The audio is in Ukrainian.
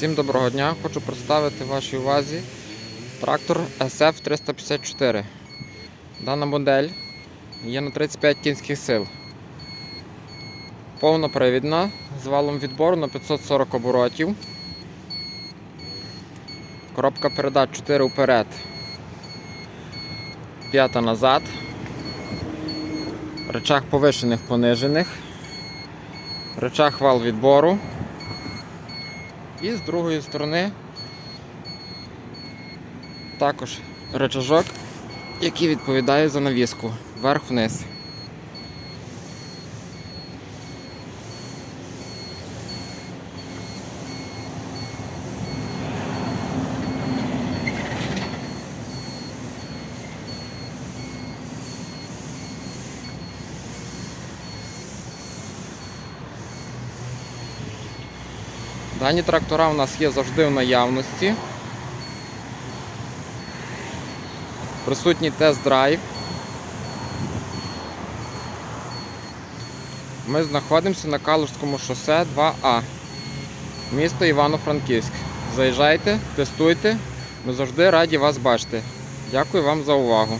Всім доброго дня! Хочу представити вашій увазі трактор SF354. Дана модель є на 35 кінських сил. Повнопривідна з валом відбору на 540 оборотів. Коробка передач 4 вперед, п'ята назад. Речах повишених понижених. Речах вал відбору. І з другої сторони також речажок, який відповідає за навіску вверх-вниз. Дані трактора у нас є завжди в наявності. Присутній тест-драйв. Ми знаходимося на Калужському шосе 2А. Місто Івано-Франківськ. Заїжджайте, тестуйте. Ми завжди раді вас бачити. Дякую вам за увагу.